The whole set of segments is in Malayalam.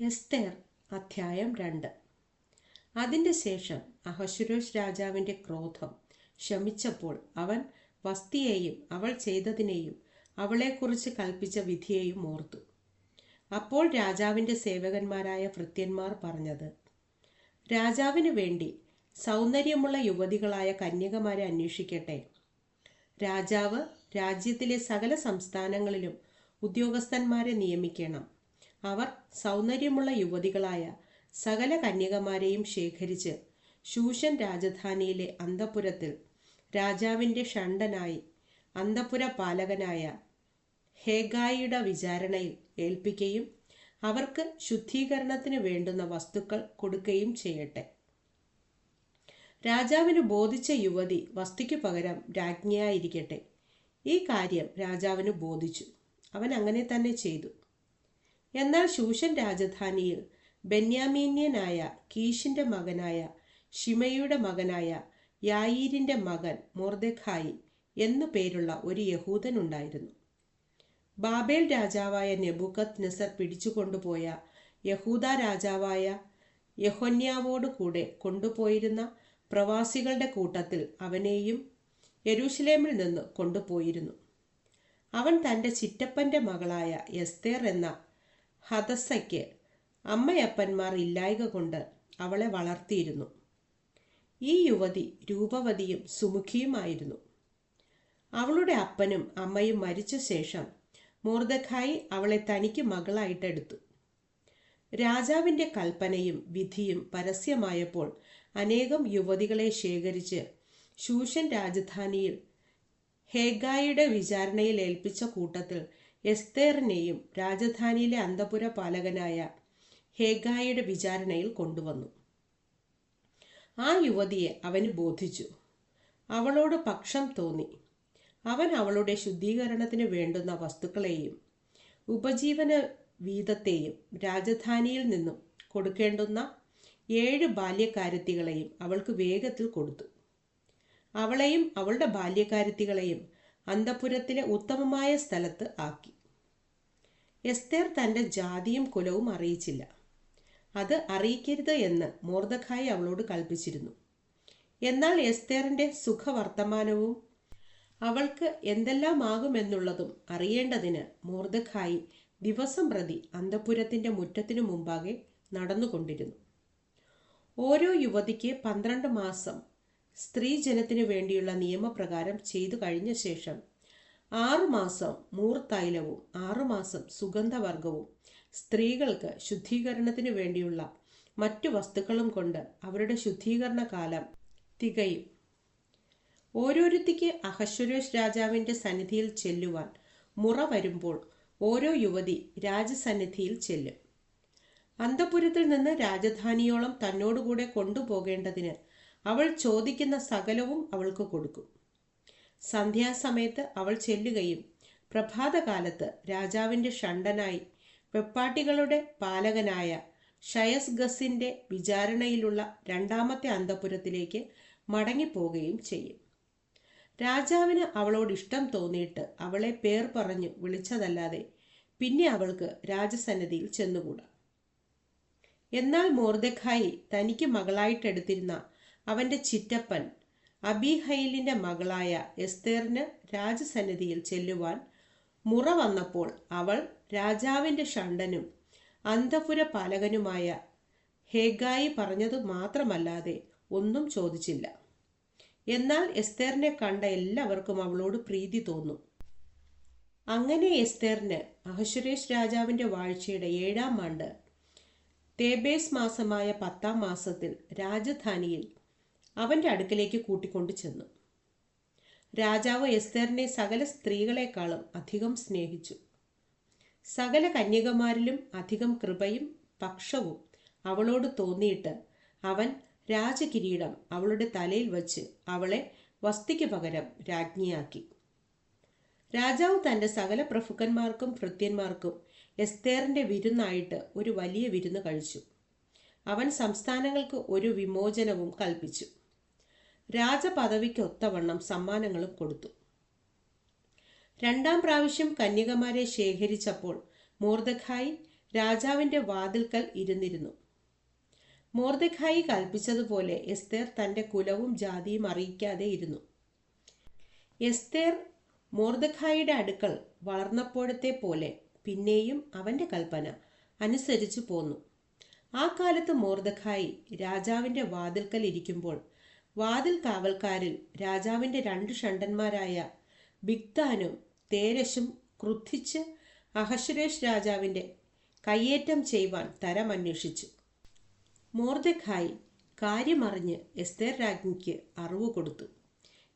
എസ്തേർ അധ്യായം രണ്ട്. അതിന്റെ ശേഷം അഹശുരോഷ് രാജാവിന്റെ ക്രോധം ശമിച്ചപ്പോൾ അവൻ വസ്തിയെയും അവൾ ചെയ്തതിനെയും അവളെക്കുറിച്ച് കൽപ്പിച്ച വിധിയെയും ഓർത്തു. അപ്പോൾ രാജാവിന്റെ സേവകന്മാരായ ഭൃത്യന്മാർ പറഞ്ഞത് രാജാവിന് വേണ്ടി സൗന്ദര്യമുള്ള യുവതികളായ കന്യകമാരെ അന്വേഷിക്കട്ടെ. രാജാവ് രാജ്യത്തിലെ സകല സംസ്ഥാനങ്ങളിലും ഉദ്യോഗസ്ഥന്മാരെ നിയമിക്കണം. അവർ സൗന്ദര്യമുള്ള യുവതികളായ സകല കന്യകമാരെയും ശേഖരിച്ച് ശൂഷൻ രാജധാനിയിലെ അന്തപുരത്തിൽ രാജാവിന്റെ ഷണ്ടനായി അന്തപുര പാലകനായ ഹേഗായിയുടെ വിചാരണയിൽ ഏൽപ്പിക്കുകയും അവർക്ക് ശുദ്ധീകരണത്തിന് വേണ്ടുന്ന വസ്തുക്കൾ കൊടുക്കുകയും ചെയ്യട്ടെ. രാജാവിന് ബോധിച്ച യുവതി വസ്തുക്ക് പകരം രാജ്ഞിയായിരിക്കട്ടെ. ഈ കാര്യം രാജാവിന് ബോധിച്ചു. അവൻ അങ്ങനെ തന്നെ ചെയ്തു. എന്നാൽ ശൂഷൻ രാജധാനിയിൽ ബെന്യാമീന്യനായ കീഷിന്റെ മകനായ ഷിമയുടെ മകനായ യായിരിന്റെ മകൻ മോർദെഖായി എന്നു പേരുള്ള ഒരു യഹൂദൻ ഉണ്ടായിരുന്നു. ബാബേൽ രാജാവായ നെബുക്കത്ത് നെസർ പിടിച്ചുകൊണ്ടുപോയ യഹൂദ രാജാവായ യഹോന്യാവോട് കൂടെ കൊണ്ടുപോയിരുന്ന പ്രവാസികളുടെ കൂട്ടത്തിൽ അവനെയും യരൂഷലേമിൽ നിന്ന് കൊണ്ടുപോയിരുന്നു. അവൻ തന്റെ ചിറ്റപ്പന്റെ മകളായ എസ്തേർ എന്ന ഹതസയ്ക്ക് അമ്മയപ്പന്മാർ ഇല്ലായക കൊണ്ട് അവളെ വളർത്തിയിരുന്നു. ഈ യുവതി രൂപവതിയും സുമുഖിയുമായിരുന്നു. അവളുടെ അപ്പനും അമ്മയും മരിച്ച ശേഷം മോർദഖായി അവളെ തനിക്ക് മകളായിട്ടെടുത്തു. രാജാവിന്റെ കൽപ്പനയും വിധിയും പരസ്യമായപ്പോൾ അനേകം യുവതികളെ ശേഖരിച്ച് ശൂഷൻ രാജധാനിയിൽ ഹേഗായുടെ വിചാരണയിൽ ഏൽപ്പിച്ച കൂട്ടത്തിൽ എസ്തേറിനെയും രാജധാനിയിലെ അന്തപുര പാലകനായ ഹേഗായുടെ വിചാരണയിൽ കൊണ്ടുവന്നു. ആ യുവതിയെ അവന് ബോധിച്ചു. അവളോട് പക്ഷം തോന്നി. അവൻ അവളുടെ ശുദ്ധീകരണത്തിന് വേണ്ടുന്ന വസ്തുക്കളെയും ഉപജീവന വീതത്തെയും രാജധാനിയിൽ നിന്നും കൊടുക്കേണ്ടുന്ന ഏഴ് ബാല്യക്കാരത്തികളെയും അവൾക്ക് വേഗത്തിൽ കൊടുത്തു. അവളെയും അവളുടെ ബാല്യക്കാരത്തികളെയും അന്തപുരത്തിലെ ഉത്തമമായ സ്ഥലത്ത് ആക്കി. എസ്തേർ തന്റെ ജാതിയും കുലവും അറിയിച്ചില്ല. അത് അറിയിക്കരുത് എന്ന് മോർദഖായി അവളോട് കൽപ്പിച്ചിരുന്നു. എന്നാൽ എസ്തേറിന്റെ സുഖവർത്തമാനവും അവൾക്ക് എന്തെല്ലാമാകുമെന്നുള്ളതും അറിയേണ്ടതിന് മോർദഖായി ദിവസം പ്രതി അന്തപുരത്തിന്റെ മുറ്റത്തിനു മുമ്പാകെ നടന്നുകൊണ്ടിരുന്നു. ഓരോ യുവതിക്ക് പന്ത്രണ്ട് മാസം സ്ത്രീജനത്തിനു വേണ്ടിയുള്ള നിയമപ്രകാരം ചെയ്തു കഴിഞ്ഞ ശേഷം ആറുമാസം മൂർത്തൈലവും ആറുമാസം സുഗന്ധവർഗവും സ്ത്രീകൾക്ക് ശുദ്ധീകരണത്തിനു വേണ്ടിയുള്ള മറ്റു വസ്തുക്കളും കൊണ്ട് അവരുടെ ശുദ്ധീകരണ കാലം തികയും. ഓരോരുത്തിക്ക് അഹശ്വരേഷ് രാജാവിന്റെ സന്നിധിയിൽ ചെല്ലുവാൻ മുറ വരുമ്പോൾ ഓരോ യുവതി രാജസന്നിധിയിൽ ചെല്ലും. അന്തപുരത്തിൽ നിന്ന് രാജധാനിയോളം തന്നോടുകൂടെ കൊണ്ടുപോകേണ്ടതിന് അവൾ ചോദിക്കുന്ന സകലവും അവൾക്ക് കൊടുക്കും. സന്ധ്യാസമയത്ത് അവൾ ചെല്ലുകയും പ്രഭാതകാലത്ത് രാജാവിന്റെ ഷണ്ടനായി വെപ്പാട്ടികളുടെ പാലകനായ ഷയസ് ഗസിന്റെ വിചാരണയിലുള്ള രണ്ടാമത്തെ അന്തപുരത്തിലേക്ക് മടങ്ങിപ്പോവുകയും ചെയ്യും. രാജാവിന് അവളോട് ഇഷ്ടം തോന്നിയിട്ട് അവളെ പേർ പറഞ്ഞു വിളിച്ചതല്ലാതെ പിന്നെ അവൾക്ക് രാജസന്നിധിയിൽ ചെന്നുകൂടാ. എന്നാൽ മോർദഖായി തനിക്ക് മകളായിട്ടെടുത്തിരുന്ന അവന്റെ ചിറ്റപ്പൻ അബിഹൈലിന്റെ മകളായ എസ്തേറിന് രാജസന്നിധിയിൽ ചെല്ലുവാൻ മുറ വന്നപ്പോൾ അവൾ രാജാവിന്റെ ഷണ്ടനും അന്തപുര പാലകനുമായ ഹേഗായി പറഞ്ഞതു മാത്രമല്ലാതെ ഒന്നും ചോദിച്ചില്ല. എന്നാൽ എസ്തേറിനെ കണ്ട എല്ലാവർക്കും അവളോട് പ്രീതി തോന്നും. അങ്ങനെ എസ്തേറിന് അഹശ്വരേഷ് രാജാവിന്റെ വാഴ്ചയുടെ ഏഴാം ആണ്ട് തേബേസ് മാസമായ പത്താം മാസത്തിൽ രാജധാനിയിൽ അവന്റെ അടുക്കലേക്ക് കൂട്ടിക്കൊണ്ടു ചെന്നു. രാജാവ് എസ്തേറിനെ സകല സ്ത്രീകളെക്കാളും അധികം സ്നേഹിച്ചു. സകല കന്യകമാരിലും അധികം കൃപയും പക്ഷവും അവളോട് തോന്നിയിട്ട് അവൻ രാജകിരീടം അവളുടെ തലയിൽ വച്ച് അവളെ വസ്തിക്ക് പകരം രാജ്ഞിയാക്കി. രാജാവ് തന്റെ സകല പ്രഭുക്കന്മാർക്കും ഭൃത്യന്മാർക്കും എസ്തേറിന്റെ വിരുന്നായിട്ട് ഒരു വലിയ വിരുന്ന് കഴിച്ചു. അവൻ സംസ്ഥാനങ്ങൾക്ക് ഒരു വിമോചനവും കൽപ്പിച്ചു. രാജപദവിക്കൊത്തവണ്ണം സമ്മാനങ്ങളും കൊടുത്തു. രണ്ടാം പ്രാവശ്യം കന്യകമാരെ ശേഖരിച്ചപ്പോൾ മോർദഖായി രാജാവിന്റെ വാതിൽക്കൽ ഇരുന്നിരുന്നു. മോർദഖായി കൽപ്പിച്ചതുപോലെ എസ്തേർ തന്റെ കുലവും ജാതിയും അറിയിക്കാതെ ഇരുന്നു. എസ്തേർ മോർദഖായിയുടെ അടുക്കൽ വളർന്നപ്പോഴത്തെ പോലെ പിന്നെയും അവന്റെ കൽപ്പന അനുസരിച്ചു പോന്നു. ആ കാലത്ത് മോർദഖായി രാജാവിന്റെ വാതിൽക്കൽ ഇരിക്കുമ്പോൾ വാതിൽ കാവൽക്കാരിൽ രാജാവിന്റെ രണ്ട് ഷണ്ടന്മാരായ ബിഗ്ദാനും തേരശും ക്രുദ്ധിച്ച് അഹശ്വരേഷ് രാജാവിന്റെ കയ്യേറ്റം ചെയ്യുവാൻ തരമന്വേഷിച്ചു. മോർദഖായി കാര്യമറിഞ്ഞ് എസ്തേർ രാജ്ഞിക്ക് അറിവ് കൊടുത്തു.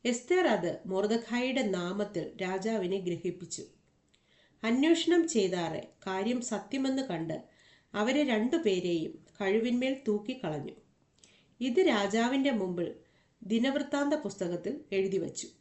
എസ്തേർ അത് മോർദഖായിയുടെ നാമത്തിൽ രാജാവിനെ ഗ്രഹിപ്പിച്ചു. അന്വേഷണം ചെയ്താറെ കാര്യം സത്യമെന്ന് കണ്ട് അവരെ രണ്ടുപേരെയും കഴിവിന്മേൽ തൂക്കിക്കളഞ്ഞു. ഇത് രാജാവിന്റെ മുമ്പിൽ ദിനവൃത്താന്ത പുസ്തകത്തിൽ എഴുതി വച്ചു.